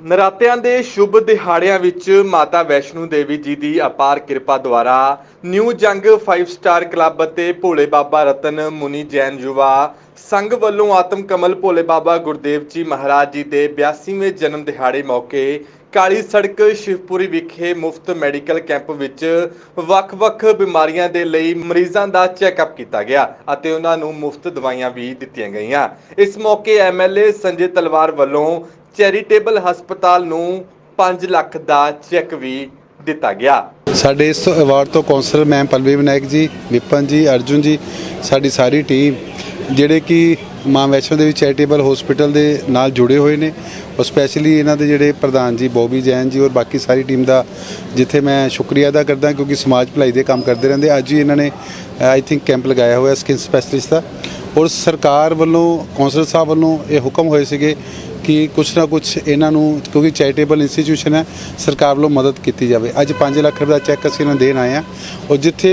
ਨਰਾਤਿਆਂ ਦੇ ਸ਼ੁਭ ਦਿਹਾੜਿਆਂ ਵਿੱਚ ਮਾਤਾ ਵੈਸ਼ਨੂ ਦੇਵੀ ਜੀ ਦੀ ਅਪਾਰ ਕਿਰਪਾ ਦੁਆਰਾ ਨਿਊ ਜੰਗ 5 ਸਟਾਰ ਕਲੱਬ ਅਤੇ ਭੋਲੇ ਬਾਬਾ ਰਤਨ ਮੁਨੀ ਜੈਨ ਯੁਵਾ ਸੰਘ ਵੱਲੋਂ ਆਤਮ ਕਮਲ ਭੋਲੇ ਬਾਬਾ ਗੁਰਦੇਵ ਜੀ ਮਹਾਰਾਜ ਜੀ ਦੇ 82ਵੇਂ ਜਨਮ ਦਿਹਾੜੇ ਮੌਕੇ ਕਾਲੀ ਸੜਕ ਸ਼ਿਵਪੁਰੀ ਵਿਖੇ ਮੁਫਤ ਮੈਡੀਕਲ ਕੈਂਪ ਵਿੱਚ ਵੱਖ-ਵੱਖ ਬਿਮਾਰੀਆਂ ਦੇ ਲਈ ਮਰੀਜ਼ਾਂ ਦਾ ਚੈੱਕਅਪ ਕੀਤਾ ਗਿਆ ਅਤੇ ਉਹਨਾਂ ਨੂੰ ਮੁਫਤ ਦਵਾਈਆਂ ਵੀ ਦਿੱਤੀਆਂ ਗਈਆਂ। ਇਸ ਮੌਕੇ ਐਮਐਲਏ ਸੰਜੇ ਤਲਵਾਰ ਵੱਲੋਂ ਚੈਰੀਟੇਬਲ ਹਸਪਤਾਲ ਨੂੰ 5 ਲੱਖ ਦਾ ਚੈੱਕ ਵੀ ਦਿੱਤਾ ਗਿਆ। ਸਾਡੇ ਇਸ ਅਵਾਰਡ ਤੋਂ ਕੌਂਸਲਰ ਮੈਮ ਪਲਵੀ ਵਿਨਾਇਕ ਜੀ, ਵਿਪਨ ਜੀ, ਅਰਜੁਨ ਜੀ, ਸਾਡੀ ਸਾਰੀ ਟੀਮ ਜਿਹੜੇ ਕਿ ਮਾਂ ਵੈਸ਼ਨੋ ਦੇਵੀ ਚੈਰੀਟੇਬਲ ਹਸਪੀਟਲ ਦੇ ਨਾਲ ਜੁੜੇ ਹੋਏ ਨੇ। ਔਰ ਸਪੈਸ਼ਲੀ ਇਹਨਾਂ ਦੇ ਜਿਹੜੇ ਪ੍ਰਧਾਨ ਜੀ, ਬੋਬੀ ਜੈਨ ਜੀ ਔਰ ਬਾਕੀ ਸਾਰੀ ਟੀਮ ਦਾ ਜਿੱਥੇ ਮੈਂ ਸ਼ੁਕਰੀਆ ਅਦਾ ਕਰਦਾ ਕਿਉਂਕਿ ਸਮਾਜ ਭਲਾਈ ਦੇ ਕੰਮ ਕਰਦੇ ਰਹਿੰਦੇ। ਅੱਜ ਹੀ ਇਹਨਾਂ ਨੇ ਆਈ ਥਿੰਕ ਕੈਂਪ ਲਗਾਇਆ ਹੋਇਆ ਸਕਿਨ ਸਪੈਸ਼ਲਿਸਟ ਦਾ। ਔਰ ਸਰਕਾਰ ਵੱਲੋਂ, ਕੌਂਸਲਰ ਸਾਹਿਬ ਵੱਲੋਂ ਇਹ ਹੁਕਮ ਹੋਏ ਸੀਗੇ ਕਿ ਕੁਛ ਨਾ ਕੁਛ ਇਹਨਾਂ ਨੂੰ, ਕਿਉਂਕਿ ਚੈਰੀਟੇਬਲ ਇੰਸਟੀਟਿਊਸ਼ਨ ਹੈ, ਸਰਕਾਰ ਵੱਲੋਂ ਮਦਦ ਕੀਤੀ ਜਾਵੇ। ਅੱਜ 5 ਲੱਖ ਰੁਪਏ ਦਾ ਚੈੱਕ ਅਸੀਂ ਇਹਨਾਂ ਨੂੰ ਦੇਣ ਆਏ ਆ ਔਰ ਜਿੱਥੇ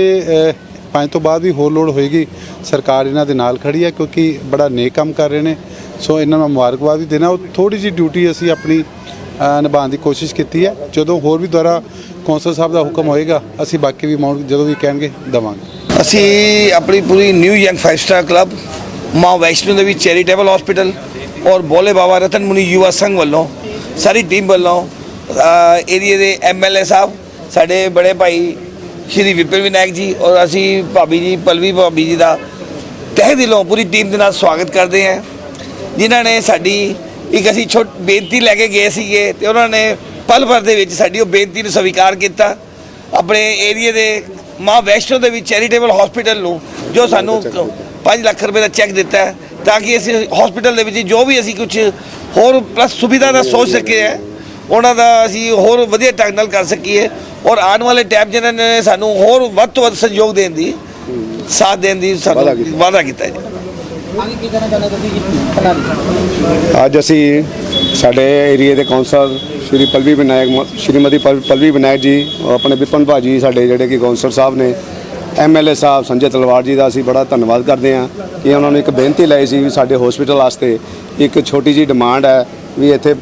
ਪੰਜ ਤੋਂ ਬਾਅਦ ਵੀ ਹੋਰ ਲੋੜ ਹੋਏਗੀ, ਸਰਕਾਰ ਇਹਨਾਂ ਦੇ ਨਾਲ ਖੜੀ ਹੈ ਕਿਉਂਕਿ ਬੜਾ ਨੇਕ ਕੰਮ ਕਰ ਰਹੇ ਨੇ। ਸੋ ਇਹਨਾਂ ਨੂੰ ਮੁਬਾਰਕਬਾਦ ਵੀ ਦੇਣਾ। ਉਹ ਥੋੜੀ ਜਿਹੀ ਡਿਊਟੀ ਅਸੀਂ ਆਪਣੀ ਨਿਭਾਉਣ ਦੀ ਕੋਸ਼ਿਸ਼ ਕੀਤੀ ਹੈ। ਜਦੋਂ ਹੋਰ ਵੀ ਦੁਆਰਾ ਕੌਂਸਲ ਸਾਹਿਬ ਦਾ ਹੁਕਮ ਹੋਏਗਾ, ਅਸੀਂ ਬਾਕੀ ਵੀ ਅਮਾਉਂਟ ਜਦੋਂ ਵੀ ਕਹਿਣਗੇ, ਦੇਵਾਂਗੇ। ਅਸੀਂ ਆਪਣੀ ਪੂਰੀ new young five star club ਮਾਂ ਵੈਸ਼ਨੋ ਦੇਵੀ ਚੈਰੀਟੇਬਲ ਹਸਪੀਟਲ ਔਰ ਬੋਲੇ ਬਾਬਾ ਰਤਨ ਮੁਨੀ ਯੁਵਾ ਸੰਘ ਵੱਲੋਂ ਸਾਰੀ ਟੀਮ ਵੱਲੋਂ ਏਰੀਏ ਦੇ ਐਮਐਲਏ ਸਾਹਿਬ, ਸਾਡੇ ਬੜੇ ਭਾਈ ਸ਼੍ਰੀ ਵਿਪਨ ਵਿਨਾਇਕ ਜੀ ਔਰ ਅਸੀਂ ਭਾਬੀ ਜੀ, ਪਲਵੀ ਭਾਬੀ ਜੀ ਦਾ ਤਹਿ ਦਿਲੋਂ ਪੂਰੀ ਟੀਮ ਦੇ ਨਾਲ ਸਵਾਗਤ ਕਰਦੇ ਹਾਂ। ਜਿਨ੍ਹਾਂ ਨੇ ਸਾਡੀ ਇੱਕ ਅਸੀਂ ਛੋਟ, ਬੇਨਤੀ ਲੈ ਕੇ ਗਏ ਸੀਗੇ ਤੇ ਉਹਨਾਂ ਨੇ ਪਲ ਭਰ ਦੇ ਵਿੱਚ ਸਾਡੀ ਉਹ ਬੇਨਤੀ ਨੂੰ ਸਵੀਕਾਰ ਕੀਤਾ। ਆਪਣੇ ਏਰੀਏ ਦੇ ਮਾਂ ਵੈਸ਼ਨੋ ਦੇ ਵਿੱਚ ਚੈਰੀਟੇਬਲ ਹਸਪੀਟਲ ਨੂੰ, ਜੋ ਸਾਨੂੰ ਪੰਜ ਲੱਖ ਰੁਪਏ ਦਾ ਚੈੱਕ ਦਿੱਤਾ ਹੈ ਤਾਂ ਕਿ ਅਸੀਂ ਹਸਪੀਟਲ ਦੇ ਵਿੱਚ ਜੋ ਵੀ ਅਸੀਂ ਕੁਝ ਹੋਰ ਪਲੱਸ ਸੁਵਿਧਾ ਦਾ ਸੋਚ ਸਕੇ ਹੈ ਉਹਨਾਂ ਦਾ ਅਸੀਂ ਹੋਰ ਵਧੀਆ ਢੰਗ ਨਾਲ ਕਰ ਸਕੀਏ ਔਰ ਆਉਣ ਵਾਲੇ ਟਾਈਮ ਜਿਹਨਾਂ ਨੇ ਸਾਨੂੰ ਹੋਰ ਵੱਧ ਤੋਂ ਵੱਧ ਸਹਿਯੋਗ ਦੇਣ ਦੀ ਸਾਥ ਦੇਣ ਦੀ ਸਾਨੂੰ ਵਾਅਦਾ ਕੀਤਾ। ਜੀ? ਅੱਜ ਅਸੀਂ ਸਾਡੇ ਏਰੀਆ ਦੇ ਕੌਂਸਲਰ ਸ਼੍ਰੀ ਪਲਵੀ ਵਿਨਾਇਕ ਸ਼੍ਰੀਮਤੀ ਪਲਵੀ ਵਿਨਾਇਕ ਜੀ ਆਪਣੇ ਵਿਪਨ ਭਾਜੀ ਸਾਡੇ ਜਿਹੜੇ ਕਿ ਕੌਂਸਲਰ ਸਾਹਿਬ ਨੇ ਐਮਐਲਏ ਸਾਹਿਬ ਸੰਜੇ ਤਲਵਾਰ ਜੀ ਦਾ ਅਸੀਂ ਬੜਾ ਧੰਨਵਾਦ ਕਰਦੇ ਹਾਂ ਕਿ ਉਹਨਾਂ ਨੇ ਇੱਕ ਬੇਨਤੀ ਲਈ ਸੀ ਵੀ ਸਾਡੇ ਹਸਪੀਟਲ ਵਾਸਤੇ ਇੱਕ ਛੋਟੀ ਜੀ ਡਿਮਾਂਡ ਹੈ ਵੀ ਇੱਥੇ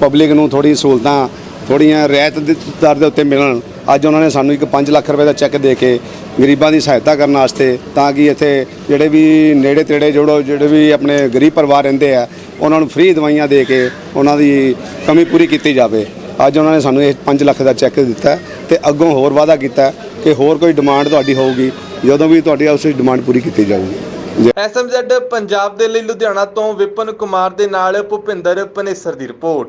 ਪਬਲਿਕ ਨੂੰ ਥੋੜੀ ਸਹੂਲਤਾਂ ਥੋੜੀਆਂ ਰਿਆਇਤ ਦੇ ਦਰ ਦੇ ਉੱਤੇ ਮਿਲਣ। ਅੱਜ ਉਹਨਾਂ ਨੇ ਸਾਨੂੰ ਇੱਕ 5 ਲੱਖ ਰੁਪਏ ਦਾ ਚੈੱਕ ਦੇ ਕੇ ਗਰੀਬਾਂ ਦੀ ਸਹਾਇਤਾ ਕਰਨ ਵਾਸਤੇ ਤਾਂ ਕਿ ਇੱਥੇ ਜਿਹੜੇ ਵੀ ਨੇੜੇ ਤੇੜੇ ਜੋੜੋ, ਜਿਹੜੇ ਵੀ ਆਪਣੇ ਗਰੀਬ ਪਰਿਵਾਰ ਰਹਿੰਦੇ ਆ, ਉਹਨਾਂ ਨੂੰ ਫ੍ਰੀ ਦਵਾਈਆਂ ਦੇ ਕੇ ਉਹਨਾਂ ਦੀ ਕਮੀ ਪੂਰੀ ਕੀਤੀ ਜਾਵੇ। ਅੱਜ ਉਹਨਾਂ ਨੇ ਸਾਨੂੰ ਇਹ 5 ਲੱਖ ਦਾ ਚੈੱਕ ਦਿੱਤਾ ਹੈ ਤੇ ਅੱਗੋਂ ਹੋਰ ਵਾਅਦਾ ਕੀਤਾ ਕਿ ਹੋਰ ਕੋਈ ਡਿਮਾਂਡ ਤੁਹਾਡੀ ਹੋਊਗੀ, ਜਦੋਂ ਵੀ ਤੁਹਾਡੀ ਉਸ ਡਿਮਾਂਡ ਪੂਰੀ ਕੀਤੀ ਜਾਊਗੀ। ਐਸਐਮਜ਼ੈਡ ਪੰਜਾਬ ਦੇ ਲਈ ਲੁਧਿਆਣਾ ਤੋਂ ਵਿਪਨ ਕੁਮਾਰ ਦੇ ਨਾਲ ਭੁਪਿੰਦਰ ਪਨੇਸਰ ਦੀ ਰਿਪੋਰਟ।